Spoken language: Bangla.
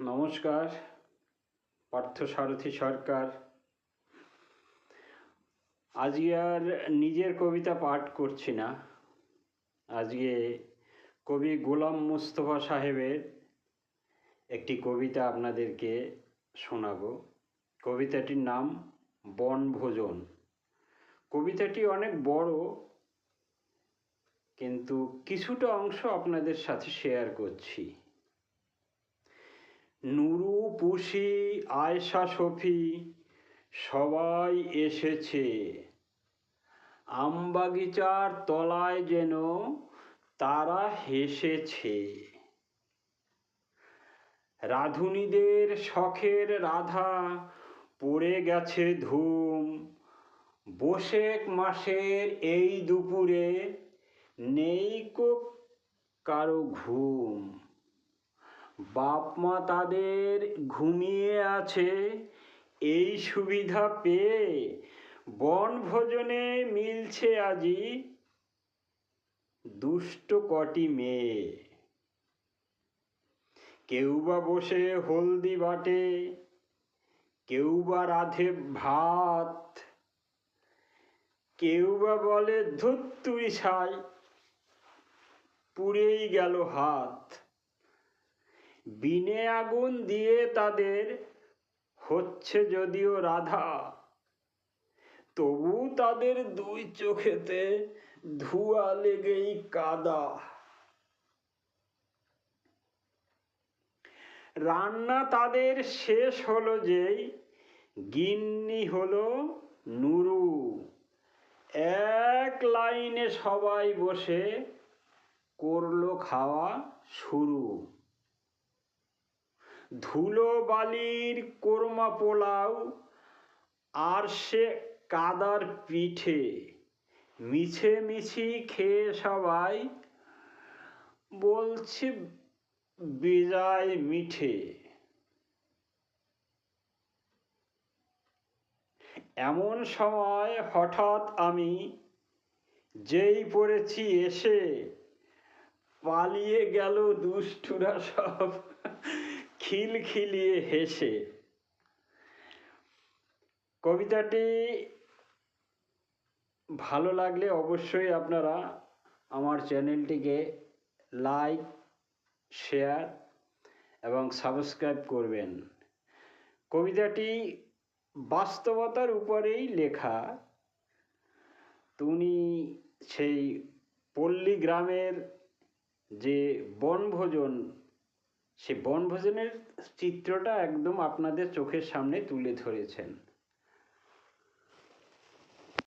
নমস্কার, পার্থসারথী সরকার। আজকে আর নিজের কবিতা পাঠ করছি না। আজকে কবি গোলাম মুস্তফা সাহেবের একটি কবিতা আপনাদেরকে শোনাবো। কবিতাটির নাম বনভোজন। কবিতাটি অনেক বড়, কিন্তু কিছুটা অংশ আপনাদের সাথে শেয়ার করছি। নুরু, পুষি, আয়শা শফি সবাই এসেছে। আমবাগিচার তলায় যেন তারা হেসেছে। রাধুনীদের শখের রাধা পড়ে গেছে ধুম। বসেক মাসের এই দুপুরে নেই কারও ঘুম। বাপ মা তাদের ঘুমিয়ে আছে, এই সুবিধা পেয়ে বনভোজনে মিলছে আজি দুষ্ট কটি মেয়ে। কেউ বা বসে হলদি বাটে কেউ বা রাধে ভাত কেউ বা বলে ধুত্তুরি ছাই, পুড়েই গেল হাত। বিনে আগুন দিয়ে তাদের হচ্ছে যদিও রাধা, তবু তাদের দুই চোখেতে ধোঁয়া লেগেই কাদা। রান্না তাদের শেষ হলো যেই, গিন্নি হলো নুরু। এক লাইনে সবাই বসে করল খাওয়া শুরু। ধুলো বালির কোরমা পোলাও আর সে কাদার পিঠে। মিছে মিছি খেয়ে সবাই বলছে বিজয় মিঠে। এমন সময় হঠাৎ আমি যেই পড়েছি এসে পালিয়ে গেল দুষ্টুরা সব। খিলখিলিয়ে হেসে। কবিতাটি ভালো লাগলে অবশ্যই আপনারা আমার চ্যানেলটিকে লাইক, শেয়ার এবং সাবস্ক্রাইব করবেন। কবিতাটি বাস্তবতার উপরেই লেখা। উনি সেই পল্লী গ্রামের যে বনভোজন সে বনভোজনের চিত্রটা একদম আপনাদের চোখের সামনে তুলে ধরেছেন।